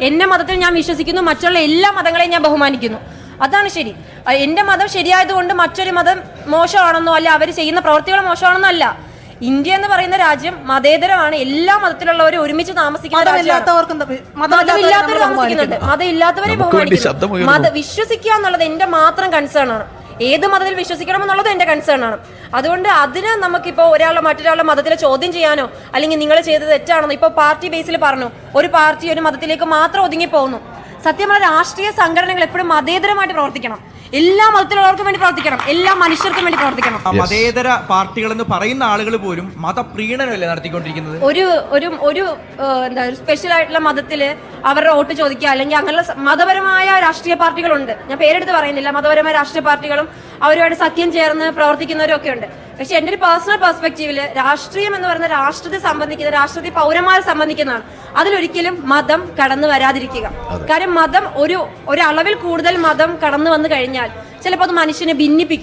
എന്റെ മതത്തിൽ ഞാൻ വിശ്വസിക്കുന്നു മറ്റുള്ള എല്ലാ മതങ്ങളെയും ഞാൻ ബഹുമാനിക്കുന്നു. അതാണ് ശരി. എന്റെ എന്റെ മതം ശരിയായതുകൊണ്ട് മറ്റൊരു മതം മോശമാണെന്നോ അല്ല അവർ ചെയ്യുന്ന പ്രവർത്തികൾ മോശമാണെന്നോ അല്ല. ഇന്ത്യ എന്ന് പറയുന്ന രാജ്യം മതേതരമാണ്. എല്ലാ മതത്തിലുള്ളവരും ഒരുമിച്ച് താമസിക്കുന്ന രാജ്യമാണ്. മതമില്ലാത്തവർക്ക് മതമില്ലാത്തവരെ മതമില്ലാത്തവർ താമസിക്കുന്നുണ്ട്. മതമില്ലാത്തവരെ ബഹുമാനിക്കുന്നു. മത വിശ്വസിക്കുക എന്നുള്ളത് എന്റെ മാത്രം കൺസേൺ ആണ്. ഏത് മതത്തിൽ വിശ്വസിക്കണം എന്നുള്ളത് എന്റെ കൺസേൺ ആണ്. അതുകൊണ്ട് അതിന് നമുക്കിപ്പോ ഒരാളെ മറ്റൊരാളുടെ മതത്തിൽ ചോദ്യം ചെയ്യാനോ അല്ലെങ്കിൽ നിങ്ങൾ ചെയ്തത് തെറ്റാണെന്നോ ഇപ്പൊ പാർട്ടി ബേസിൽ പറഞ്ഞു. ഒരു പാർട്ടി ഒരു മതത്തിലേക്ക് മാത്രം ഒതുങ്ങി പോകുന്നു സത്യം രാഷ്ട്രീയ സംഘടനകൾ എപ്പോഴും മതേതരമായിട്ട് പ്രവർത്തിക്കണം. എല്ലാ മതത്തിലുള്ളവർക്കും വേണ്ടി പ്രവർത്തിക്കണം. എല്ലാ മനുഷ്യർക്കും വേണ്ടി പ്രവർത്തിക്കണം. മതേതര പാർട്ടികൾ എന്ന് പറയുന്ന ആളുകൾ പോലും മതപ്രീണനല്ലേ നടത്തിക്കൊണ്ടിരിക്കുന്നത്? ഒരു ഒരു ഒരു എന്താ ഒരു സ്പെഷ്യൽ ആയിട്ടുള്ള മതത്തിൽ അവരുടെ വോട്ട് ചോദിക്കുക അല്ലെങ്കിൽ അങ്ങനെയുള്ള മതപരമായ രാഷ്ട്രീയ പാർട്ടികളുണ്ട്. ഞാൻ പേരെടുത്ത് പറയുന്നില്ല. മതപരമായ രാഷ്ട്രീയ പാർട്ടികളും അവരുമായിട്ട് സത്യം ചേർന്ന് പ്രവർത്തിക്കുന്നവരും ഒക്കെ ഉണ്ട്. പക്ഷെ എന്റെ ഒരു പേഴ്സണൽ പെർസ്പെക്റ്റീവിൽ രാഷ്ട്രീയം എന്ന് പറയുന്ന രാഷ്ട്രത്തെ സംബന്ധിക്കുന്ന രാഷ്ട്രത്തെ പൗരന്മാരെ സംബന്ധിക്കുന്നതാണ്. അതിലൊരിക്കലും മതം കടന്നു വരാതിരിക്കുക. കാരണം മതം ഒരു ഒരളവിൽ കൂടുതൽ മതം കടന്നു വന്നു കഴിഞ്ഞാൽ ചിലപ്പോൾ അത് മനുഷ്യനെ ഭിന്നിപ്പിക്കും.